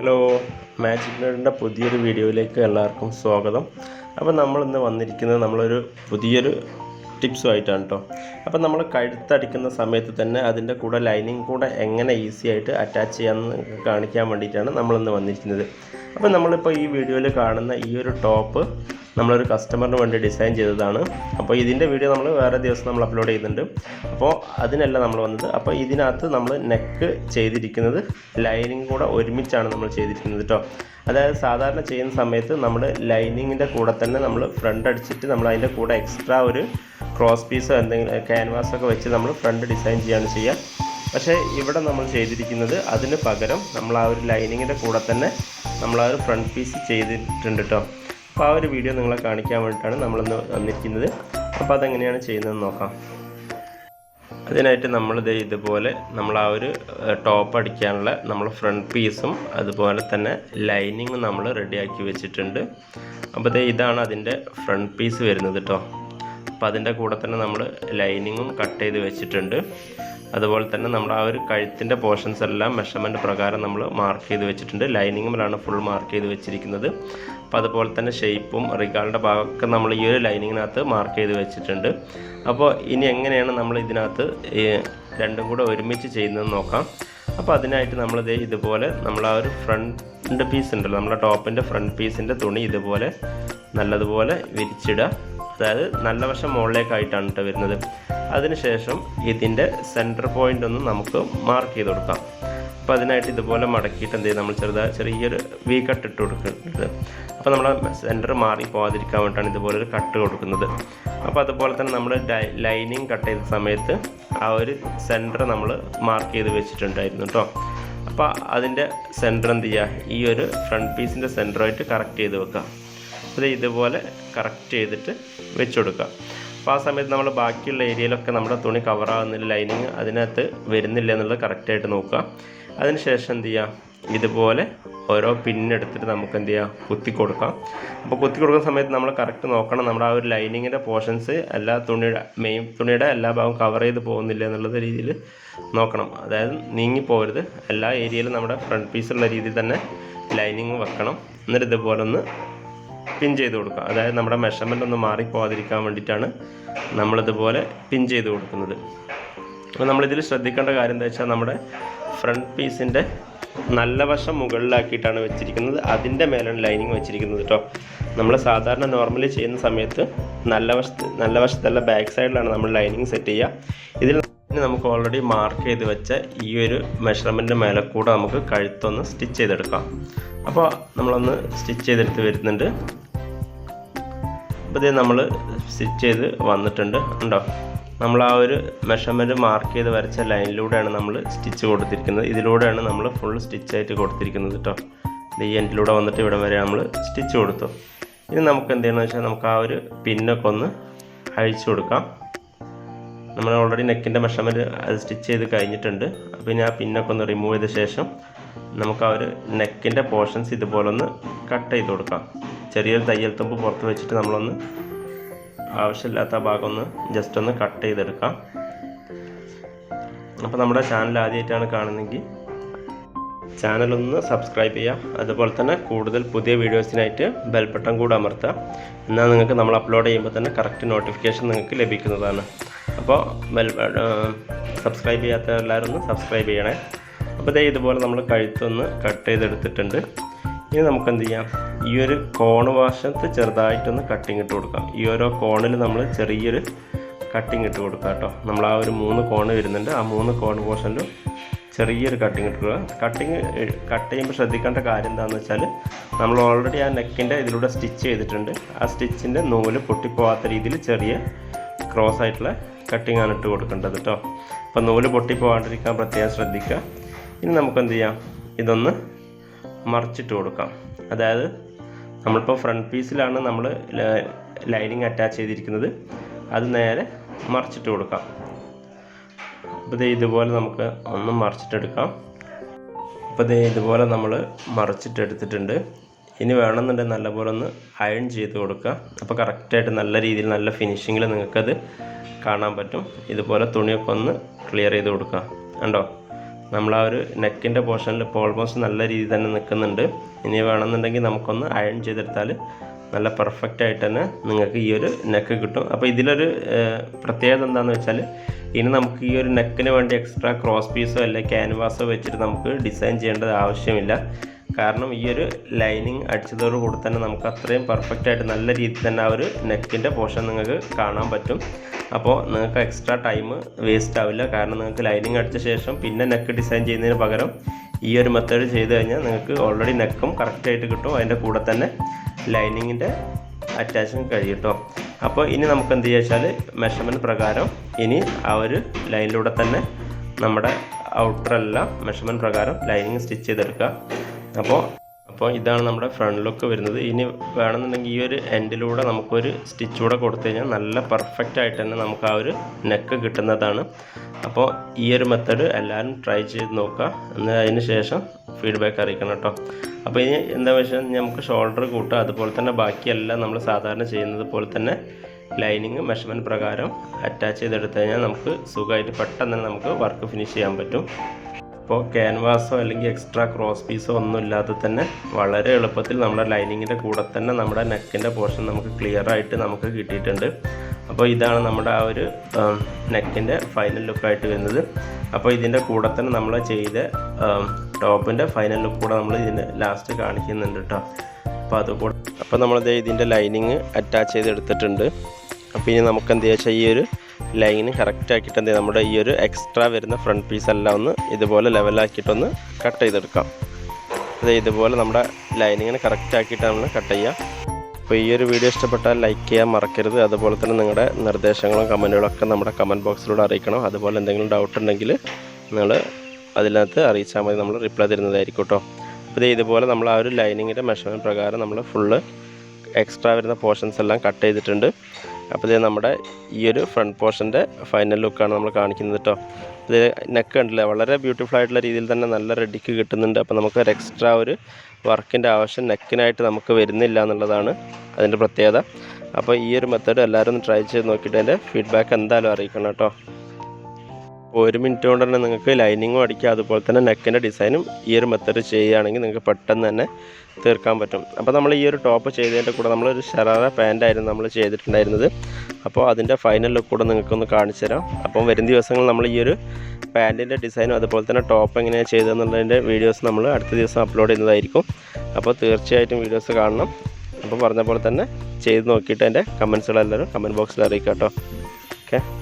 Hello magic നേടിന്റെ പുതിയൊരു വീഡിയോയിലേക്ക് എല്ലാവർക്കും സ്വാഗതം. അപ്പോൾ നമ്മൾ ഇന്ന് വന്നിരിക്കുന്നത് നമ്മളൊരു പുതിയൊരു ടിപ്സുമായിട്ടാണ് കേട്ടോ അപ്പോൾ നമ്മൾ കഴുത്തടിക്കുന്ന സമയത്ത് തന്നെ അതിന്റെ കൂടെ ലൈനിങ് കൂടെ എങ്ങനെ ഈസി ആയിട്ട് അറ്റാച്ച് ചെയ്യാമെന്ന് കാണിക്കാൻ വേണ്ടിയിട്ടാണ് നമ്മളിന്ന് വന്നിരിക്കുന്നത്. അപ്പോൾ നമ്മളിപ്പോൾ ഈ വീഡിയോയിൽ കാണുന്ന ഈ ഒരു ടോപ്പ് നമ്മളൊരു കസ്റ്റമറിന് വേണ്ടി ഡിസൈൻ ചെയ്തതാണ്. അപ്പോൾ ഇതിന്റെ വീഡിയോ നമ്മൾ വേറെ ദിവസം നമ്മൾ അപ്ലോഡ് ചെയ്യുന്നുണ്ട്. അപ്പോൾ അതിനല്ല നമ്മൾ വന്നത്. അപ്പോൾ ഇതിനകത്ത് നമ്മൾ നെക്ക് ചെയ്തിരിക്കുന്നത് ലൈനിങ് കൂടെ ഒരുമിച്ചാണ് നമ്മൾ ചെയ്തിരിക്കുന്നത് കേട്ടോ അതായത് സാധാരണ ചെയ്യുന്ന സമയത്ത് നമ്മൾ ലൈനിങ്ങിന്റെ കൂടെ തന്നെ നമ്മൾ ഫ്രണ്ട് അടിച്ചിട്ട് നമ്മൾ അതിന്റെ കൂടെ എക്സ്ട്രാ ഒരു ക്രോസ് പീസോ എന്തെങ്കിലും ക്യാൻവാസൊക്കെ വെച്ച് നമ്മൾ ഫ്രണ്ട് ഡിസൈൻ ചെയ്യാണ് ചെയ്യുക. പക്ഷേ ഇവിടെ നമ്മൾ ചെയ്തിരിക്കുന്നത് അതിന് പകരം നമ്മൾ ആ ഒരു ലൈനിങ്ങിന്റെ കൂടെ തന്നെ നമ്മൾ ആ ഒരു ഫ്രണ്ട് പീസ് ചെയ്തിട്ടുണ്ട് കേട്ടോ അപ്പോൾ ആ ഒരു വീഡിയോ നിങ്ങളെ കാണിക്കാൻ വേണ്ടിയിട്ടാണ് നമ്മളിന്ന് വന്നിരിക്കുന്നത്. അപ്പോൾ അതെങ്ങനെയാണ് ചെയ്യുന്നതെന്ന് നോക്കാം. അതിനായിട്ട് നമ്മളിത് ഇതുപോലെ നമ്മൾ ആ ഒരു ടോപ്പ് അടിക്കാനുള്ള നമ്മൾ ഫ്രണ്ട് പീസും അതുപോലെ തന്നെ ലൈനിങ്ങും നമ്മൾ റെഡിയാക്കി വെച്ചിട്ടുണ്ട്. അപ്പോൾ ദേ ഇതാണ് അതിന്റെ ഫ്രണ്ട് പീസ് വരുന്നത് കേട്ടോ അപ്പോൾ അതിന്റെ കൂടെ തന്നെ നമ്മൾ ലൈനിങ്ങും കട്ട് ചെയ്ത് വെച്ചിട്ടുണ്ട്. അതുപോലെ തന്നെ നമ്മുടെ ആ ഒരു കഴുത്തിന്റെ പോർഷൻസ് എല്ലാം മെഷർമെന്റ് പ്രകാരം നമ്മൾ മാർക്ക് ചെയ്ത് വെച്ചിട്ടുണ്ട്. ലൈനിങ്ങിലാണ് ഫുൾ മാർക്ക് ചെയ്ത് വെച്ചിരിക്കുന്നത്. അപ്പോൾ അതുപോലെ തന്നെ ഷേപ്പും റിഗാളുടെ ഭാഗമൊക്കെ നമ്മൾ ഈ ഒരു ലൈനിങ്ങിനകത്ത് മാർക്ക് ചെയ്ത് വെച്ചിട്ടുണ്ട്. അപ്പോൾ ഇനി എങ്ങനെയാണ് നമ്മൾ ഇതിനകത്ത് രണ്ടും കൂടെ ഒരുമിച്ച് ചെയ്യുന്നത് നോക്കാം. അപ്പോൾ അതിനായിട്ട് നമ്മൾ ദേ ഇതുപോലെ നമ്മൾ ആ ഒരു ഫ്രണ്ട് പീസ് ഉണ്ടല്ലോ നമ്മളെ ടോപ്പിന്റെ ഫ്രണ്ട് പീസിന്റെ തുണി ഇതുപോലെ നല്ലതുപോലെ വിരിച്ചിടുക. അതായത് നല്ല വശം മുകളിലേക്കായിട്ടാണ് കേട്ടോ വരുന്നത്. അതിനുശേഷം ഇതിന്റെ സെന്റർ പോയിന്റ് ഒന്ന് നമുക്ക് മാർക്ക് ചെയ്ത് കൊടുക്കാം. അപ്പോൾ അതിനായിട്ട് ഇതുപോലെ മടക്കിയിട്ട് എന്ത് ചെയ്യും? നമ്മൾ ചെറുതായി ചെറിയൊരു വി കട്ട് ഇട്ട് കൊടുക്കുന്നത് അപ്പോൾ നമ്മൾ സെന്റർ മാറി പോകാതിരിക്കാൻ വേണ്ടിയിട്ടാണ് ഇതുപോലെ ഒരു കട്ട് കൊടുക്കുന്നത്. അപ്പോൾ അതുപോലെ തന്നെ നമ്മൾ ലൈനിങ് കട്ട് ചെയ്ത സമയത്ത് ആ ഒരു സെന്റർ നമ്മൾ മാർക്ക് ചെയ്ത് വെച്ചിട്ടുണ്ടായിരുന്നു കേട്ടോ അപ്പോൾ അതിന്റെ സെന്റർ എന്ത് ചെയ്യുക? ഈ ഒരു ഫ്രണ്ട് പീസിന്റെ സെന്ററായിട്ട് കറക്റ്റ് ചെയ്ത് വെക്കുക. അത് ഇതുപോലെ കറക്റ്റ് ചെയ്തിട്ട് വെച്ച് കൊടുക്കുക അപ്പോൾ ആ സമയത്ത് നമ്മൾ ബാക്കിയുള്ള ഏരിയയിലൊക്കെ നമ്മുടെ തുണി കവറാകുന്നില്ല ലൈനിങ് അതിനകത്ത് വരുന്നില്ല എന്നുള്ളത് കറക്റ്റായിട്ട് നോക്കുക. അതിനുശേഷം എന്ത് ചെയ്യുക ഇതുപോലെ ഓരോ പിന്നെടുത്തിട്ട് നമുക്ക് എന്ത് ചെയ്യാം? കുത്തി കൊടുക്കാം. അപ്പോൾ കുത്തി കൊടുക്കുന്ന സമയത്ത് നമ്മൾ കറക്റ്റ് നോക്കണം. നമ്മുടെ ആ ഒരു ലൈനിങ്ങിന്റെ പോർഷൻസ് എല്ലാ തുണിയുടെ മെയിൻ തുണിയുടെ എല്ലാ ഭാഗവും കവർ ചെയ്ത് പോകുന്നില്ല എന്നുള്ളത് രീതിയിൽ നോക്കണം. അതായത് നീങ്ങി പോകരുത് എല്ലാ ഏരിയയിലും നമ്മുടെ ഫ്രണ്ട് പീസുള്ള രീതിയിൽ തന്നെ ലൈനിങ് വെക്കണം. എന്നിട്ട് ഇതുപോലെ ഒന്ന് പിൻ ചെയ്ത് കൊടുക്കുക. അതായത് നമ്മുടെ മെഷർമെന്റ് ഒന്ന് മാറിപ്പോവാതിരിക്കാൻ വേണ്ടിയിട്ടാണ് നമ്മളിതുപോലെ പിൻ ചെയ്ത് കൊടുക്കുന്നത്. അപ്പോൾ നമ്മളിതിൽ ശ്രദ്ധിക്കേണ്ട കാര്യം എന്താ വെച്ചാൽ നമ്മുടെ ഫ്രണ്ട് പീസിന്റെ നല്ല വശം മുകളിലാക്കിയിട്ടാണ് വെച്ചിരിക്കുന്നത്. അതിന്റെ മേലാണ് ലൈനിങ് വെച്ചിരിക്കുന്നത് കേട്ടോ നമ്മൾ സാധാരണ നോർമലി ചെയ്യുന്ന സമയത്ത് നല്ല വശത്ത് നല്ല വശത്തല്ല ബാക്ക് സൈഡിലാണ് നമ്മൾ ലൈനിങ് സെറ്റ് ചെയ്യുക. ഇതിൽ നമുക്ക് ഓൾറെഡി മാർക്ക് ചെയ്ത് വെച്ച ഈ ഒരു മെഷർമെന്റ് മേലെ കൂടെ നമുക്ക് കഴുത്തൊന്ന് സ്റ്റിച്ച് ചെയ്തെടുക്കാം. അപ്പോൾ നമ്മളൊന്ന് സ്റ്റിച്ച് ചെയ്തെടുത്ത് വരുന്നുണ്ട്. അപ്പോൾ ഇത് നമ്മൾ സ്റ്റിച്ച് ചെയ്ത് വന്നിട്ടുണ്ട്. ഉണ്ടോ? നമ്മൾ ആ ഒരു മെഷർമെന്റ് മാർക്ക് ചെയ്ത് വരച്ച ലൈനിലൂടെയാണ് നമ്മൾ സ്റ്റിച്ച് കൊടുത്തിരിക്കുന്നത്. ഇതിലൂടെയാണ് നമ്മൾ ഫുൾ സ്റ്റിച്ച് ആയിട്ട് കൊടുത്തിരിക്കുന്നത് കേട്ടോ ഈ എൻഡിലൂടെ വന്നിട്ട് ഇവിടെ വരെ നമ്മൾ സ്റ്റിച്ച് കൊടുത്തു. ഇനി നമുക്ക് എന്ത് ചെയ്യണമെന്ന് വെച്ചാൽ നമുക്ക് ആ ഒരു പിന്നൊക്കെ ഒന്ന് അഴിച്ചു കൊടുക്കാം. നമ്മൾ ഓൾറെഡി നെക്കിന്റെ മെഷർമെന്റ് അത് സ്റ്റിച്ച് ചെയ്ത് കഴിഞ്ഞിട്ടുണ്ട്. അപ്പോൾ ഇനി ആ പിന്നൊക്കെ ഒന്ന് റിമൂവ് ചെയ്ത ശേഷം നമുക്ക് ആ ഒരു നെക്കിന്റെ പോർഷൻസ് ഇതുപോലെ ഒന്ന് കട്ട് ചെയ്ത് കൊടുക്കാം. ചെറിയൊരു തയ്യൽ തുമ്പ് പുറത്ത് വെച്ചിട്ട് നമ്മളൊന്ന് ആവശ്യമില്ലാത്ത ഭാഗം ഒന്ന് ജസ്റ്റ് ഒന്ന് കട്ട് ചെയ്തെടുക്കാം. അപ്പോൾ നമ്മുടെ ചാനൽ ആദ്യമായിട്ടാണ് കാണുന്നതെങ്കിൽ ചാനലൊന്ന് സബ്സ്ക്രൈബ് ചെയ്യുക. അതുപോലെ തന്നെ കൂടുതൽ പുതിയ വീഡിയോസിനായിട്ട് ബെൽബട്ടൺ കൂടെ അമർത്തുക. എന്നാൽ നിങ്ങൾക്ക് നമ്മൾ അപ്ലോഡ് ചെയ്യുമ്പോൾ തന്നെ കറക്റ്റ് നോട്ടിഫിക്കേഷൻ നിങ്ങൾക്ക് ലഭിക്കുന്നതാണ്. അപ്പോൾ സബ്സ്ക്രൈബ് ചെയ്യാത്ത എല്ലാവരും ഒന്ന് സബ്സ്ക്രൈബ് ചെയ്യണേ. അപ്പോൾ ഇതേ ഇതുപോലെ നമ്മൾ കഴുത്തൊന്ന് കട്ട് ചെയ്തെടുത്തിട്ടുണ്ട്. ഇനി നമുക്ക് എന്ത് ചെയ്യാം? ഈ ഒരു കോണ് വശത്ത് ചെറുതായിട്ടൊന്ന് കട്ടിങ് ഇട്ട് കൊടുക്കാം. ഈ ഓരോ കോണിൽ നമ്മൾ ചെറിയൊരു കട്ടിങ് ഇട്ട് കൊടുക്കാം കേട്ടോ. നമ്മൾ ആ ഒരു മൂന്ന് കോണ് വരുന്നുണ്ട്. ആ മൂന്ന് കോൺ പോർഷനിലും ചെറിയൊരു കട്ടിങ് ഇട്ട് കൊടുക്കുക കട്ടിങ് കട്ട് ചെയ്യുമ്പോൾ ശ്രദ്ധിക്കേണ്ട കാര്യം എന്താണെന്ന് വെച്ചാൽ നമ്മൾ ഓൾറെഡി ആ നെക്കിന്റെ ഇതിലൂടെ സ്റ്റിച്ച് ചെയ്തിട്ടുണ്ട്. ആ സ്റ്റിച്ചിന്റെ നൂൽ പൊട്ടിപ്പോവാത്ത രീതിയിൽ ചെറിയ ക്രോസ് ആയിട്ടുള്ള കട്ടിങ് ആണ് ഇട്ട് കൊടുക്കേണ്ടത് കേട്ടോ. അപ്പോൾ നൂൽ പൊട്ടിപ്പോവാണ്ടിരിക്കാൻ പ്രത്യേകം ശ്രദ്ധിക്കുക. ഇനി നമുക്ക് എന്ത് ചെയ്യാം? ഇതൊന്ന് മറിച്ചിട്ട് കൊടുക്കാം. അതായത് നമ്മളിപ്പോൾ ഫ്രണ്ട് പീസിലാണ് നമ്മൾ ലൈനിങ് അറ്റാച്ച് ചെയ്തിരിക്കുന്നത്. അത് നേരെ മറിച്ചിട്ട് കൊടുക്കാം. അപ്പോൾ ഇത് ഇതുപോലെ നമുക്ക് ഒന്ന് മറിച്ചിട്ടെടുക്കാം. അപ്പോൾ ഇത് ഇതുപോലെ നമ്മൾ മറിച്ചിട്ടെടുത്തിട്ടുണ്ട്. ഇനി വേണമെന്നുണ്ടെങ്കിൽ നല്ലപോലെ ഒന്ന് അയൺ ചെയ്ത് കൊടുക്കുക. അപ്പോൾ കറക്റ്റായിട്ട് നല്ല രീതിയിൽ നല്ല ഫിനിഷിങ്ങിൽ നിങ്ങൾക്കത് കാണാൻ പറ്റും. ഇതുപോലെ തുണിയൊക്കെ ഒന്ന് ക്ലിയർ ചെയ്ത് കൊടുക്കുക. കണ്ടോ? നമ്മൾ ആ ഒരു നെക്കിന്റെ പോർഷനിൽ ഇപ്പോൾ ഓൾമോസ്റ്റ് നല്ല രീതിയിൽ തന്നെ നിൽക്കുന്നുണ്ട്. ഇനി വേണമെന്നുണ്ടെങ്കിൽ നമുക്കൊന്ന് അയൺ ചെയ്തെടുത്താൽ നല്ല പെർഫെക്റ്റ് ആയിട്ട് തന്നെ നിങ്ങൾക്ക് ഈ ഒരു നെക്ക് കിട്ടും. അപ്പോൾ ഇതിലൊരു പ്രത്യേകത എന്താണെന്ന് വെച്ചാൽ ഇനി നമുക്ക് ഈ ഒരു നെക്കിന് വേണ്ടി എക്സ്ട്രാ ക്രോസ് പീസോ അല്ലെങ്കിൽ ക്യാൻവാസോ വെച്ചിട്ട് നമുക്ക് ഡിസൈൻ ചെയ്യേണ്ടത് ആവശ്യമില്ല. കാരണം ഈ ഒരു ലൈനിങ് അടിച്ചതോട് തന്നെ നമുക്ക് അത്രയും പെർഫെക്റ്റ് ആയിട്ട് നല്ല രീതിയിൽ തന്നെ ആ ഒരു നെക്കിന്റെ പോർഷൻ നിങ്ങൾക്ക് കാണാൻ പറ്റും. അപ്പോൾ നിങ്ങൾക്ക് എക്സ്ട്രാ ടൈം വേസ്റ്റ് ആവില്ല. കാരണം നിങ്ങൾക്ക് ലൈനിങ് അടിച്ച ശേഷം പിന്നെ നെക്ക് ഡിസൈൻ ചെയ്യുന്നതിന് പകരം ഈ ഒരു മെത്തേഡ് ചെയ്ത് കഴിഞ്ഞാൽ നിങ്ങൾക്ക് ഓൾറെഡി നെക്കും കറക്റ്റായിട്ട് കിട്ടും. അതിന്റെ കൂടെ തന്നെ ലൈനിങ്ങിന്റെ അറ്റാച്ചും കഴിയും കേട്ടോ അപ്പോൾ ഇനി നമുക്ക് എന്ത് ചെയ്യുക മെഷർമെന്റ് പ്രകാരം ഇനി ആ ഒരു ലൈനിലൂടെ തന്നെ നമ്മുടെ ഔട്ടറെല്ലാം മെഷർമെന്റ് പ്രകാരം ലൈനിങ് സ്റ്റിച്ച് ചെയ്തെടുക്കുക. അപ്പോൾ അപ്പോൾ ഇതാണ് നമ്മുടെ ഫ്രണ്ട് ലുക്ക് വരുന്നത്. ഇനി വേണമെന്നുണ്ടെങ്കിൽ ഈ ഒരു എൻഡിലൂടെ നമുക്കൊരു സ്റ്റിച്ച് കൂടെ കൊടുത്തു കഴിഞ്ഞാൽ നല്ല പെർഫെക്റ്റ് ആയിട്ട് തന്നെ നമുക്ക് ആ ഒരു നെക്ക് കിട്ടുന്നതാണ്. അപ്പോൾ ഈ ഒരു മെത്തേഡ് എല്ലാവരും ട്രൈ ചെയ്ത് നോക്കുക. എന്നാൽ അതിന് ശേഷം ഫീഡ്ബാക്ക് അറിയിക്കണം കേട്ടോ. അപ്പോൾ ഇനി എന്താ വെച്ചാൽ നമുക്ക് ഷോൾഡർ കൂട്ടുക. അതുപോലെ തന്നെ ബാക്കിയെല്ലാം നമ്മൾ സാധാരണ ചെയ്യുന്നത് പോലെ തന്നെ ലൈനിങ് മെഷർമെന്റ് പ്രകാരം അറ്റാച്ച് ചെയ്തെടുത്തു കഴിഞ്ഞാൽ നമുക്ക് സുഖമായിട്ട് പെട്ടെന്ന് തന്നെ നമുക്ക് വർക്ക് ഫിനിഷ് ചെയ്യാൻ പറ്റും. ഇപ്പോൾ ക്യാൻവാസോ അല്ലെങ്കിൽ എക്സ്ട്രാ ക്രോസ് പീസോ ഒന്നും ഇല്ലാതെ തന്നെ വളരെ എളുപ്പത്തിൽ നമ്മുടെ ലൈനിങ്ങിന്റെ കൂടെ തന്നെ നമ്മുടെ നെക്കിന്റെ പോർഷൻ നമുക്ക് ക്ലിയർ ആയിട്ട് നമുക്ക് കിട്ടിയിട്ടുണ്ട്. അപ്പോൾ ഇതാണ് നമ്മുടെ ആ ഒരു നെക്കിന്റെ ഫൈനൽ ലുക്കായിട്ട് വരുന്നത്. അപ്പോൾ ഇതിന്റെ കൂടെ തന്നെ നമ്മൾ ചെയ്ത ടോപ്പിന്റെ ഫൈനൽ ലുക്ക് കൂടെ നമ്മൾ ഇതിന്റെ ലാസ്റ്റ് കാണിക്കുന്നുണ്ട് കേട്ടോ അപ്പോൾ അതുകൂടെ അപ്പോൾ നമ്മളിത് ഇതിന്റെ ലൈനിങ് അറ്റാച്ച് ചെയ്തെടുത്തിട്ടുണ്ട്. അപ്പോൾ ഇനി നമുക്ക് എന്താ വെച്ചാൽ ഈ ഒരു ലൈന് കറക്റ്റ് ആക്കിയിട്ട് എന്ത് നമ്മുടെ ഈ ഒരു എക്സ്ട്രാ വരുന്ന ഫ്രണ്ട് പീസ് എല്ലാം ഒന്ന് ഇതുപോലെ ലെവലാക്കിയിട്ടൊന്ന് കട്ട് ചെയ്തെടുക്കാം. അത് ഇതുപോലെ നമ്മുടെ ലൈനിങ്ങിന് കറക്റ്റ് ആക്കിയിട്ട് നമ്മൾ കട്ട് ചെയ്യുക അപ്പോൾ ഈ ഒരു വീഡിയോ ഇഷ്ടപ്പെട്ടാൽ ലൈക്ക് ചെയ്യാൻ മറക്കരുത്. അതുപോലെ തന്നെ നിങ്ങളുടെ നിർദ്ദേശങ്ങളും കമന്റുകളും ഒക്കെ നമ്മുടെ കമന്റ് ബോക്സിലൂടെ അറിയിക്കണം. അതുപോലെ എന്തെങ്കിലും ഡൗട്ട് ഉണ്ടെങ്കിൽ നിങ്ങൾ അതിനകത്ത് അറിയിച്ചാൽ മതി. നമ്മൾ റിപ്ലൈ തരുന്നതായിരിക്കും കേട്ടോ അപ്പോൾ ഇതുപോലെ നമ്മൾ ആ ഒരു ലൈനിങ്ങിന്റെ മെഷർമെന്റ് പ്രകാരം നമ്മൾ ഫുള്ള് എക്സ്ട്രാ വരുന്ന പോർഷൻസ് എല്ലാം കട്ട് ചെയ്തിട്ടുണ്ട്. അപ്പോൾ ഇത് നമ്മുടെ ഈ ഒരു ഫ്രണ്ട് പോർഷന്റെ ഫൈനൽ ലുക്കാണ് നമ്മൾ കാണിക്കുന്നത് കേട്ടോ ഇത് നെക്ക് കണ്ടില്ലേ? വളരെ ബ്യൂട്ടിഫുൾ ആയിട്ടുള്ള രീതിയിൽ തന്നെ നല്ല റെഡിക്ക് കിട്ടുന്നുണ്ട്. അപ്പോൾ നമുക്ക് ഒരു എക്സ്ട്രാ ഒരു വർക്കിന്റെ ആവശ്യം നെക്കിനായിട്ട് നമുക്ക് വരുന്നില്ല എന്നുള്ളതാണ് അതിന്റെ പ്രത്യേകത. അപ്പോൾ ഈ ഒരു മെത്തേഡ് എല്ലാവരും ഒന്ന് ട്രൈ ചെയ്ത് നോക്കിയിട്ട് അതിന്റെ ഫീഡ്ബാക്ക് എന്തായാലും അറിയിക്കണം കേട്ടോ ഒരു മിനിറ്റ് കൊണ്ട് തന്നെ നിങ്ങൾക്ക് ലൈനിങ്ങും അടിക്കുക അതുപോലെ തന്നെ നെക്കിന്റെ ഡിസൈനും ഈ ഒരു മെത്തേഡ് ചെയ്യുകയാണെങ്കിൽ നിങ്ങൾക്ക് പെട്ടെന്ന് തന്നെ തീർക്കാൻ പറ്റും. അപ്പോൾ നമ്മൾ ഈ ഒരു ടോപ്പ് ചെയ്തതിന്റെ കൂടെ നമ്മളൊരു ഷറാറ പാന്റായിരുന്നു നമ്മൾ ചെയ്തിട്ടുണ്ടായിരുന്നത്. അപ്പോൾ അതിന്റെ ഫൈനൽ ലുക്ക് കൂടെ നിങ്ങൾക്കൊന്ന് കാണിച്ചു തരാം. അപ്പം വരും ദിവസങ്ങളിൽ നമ്മൾ ഈ ഒരു പാന്റിന്റെ ഡിസൈനും അതുപോലെ തന്നെ ടോപ്പ് എങ്ങനെയാണ് ചെയ്തതെന്നുള്ളതിന്റെ വീഡിയോസ് നമ്മൾ അടുത്ത ദിവസം അപ്ലോഡ് ചെയ്യുന്നതായിരിക്കും. അപ്പോൾ തീർച്ചയായിട്ടും വീഡിയോസ് കാണണം. അപ്പോൾ പറഞ്ഞ പോലെ തന്നെ ചെയ്ത് നോക്കിയിട്ട് എന്റെ കമൻസുകളെല്ലാവരും കമന്റ് ബോക്സിൽ അറിയിക്കാം കേട്ടോ. ഓക്കെ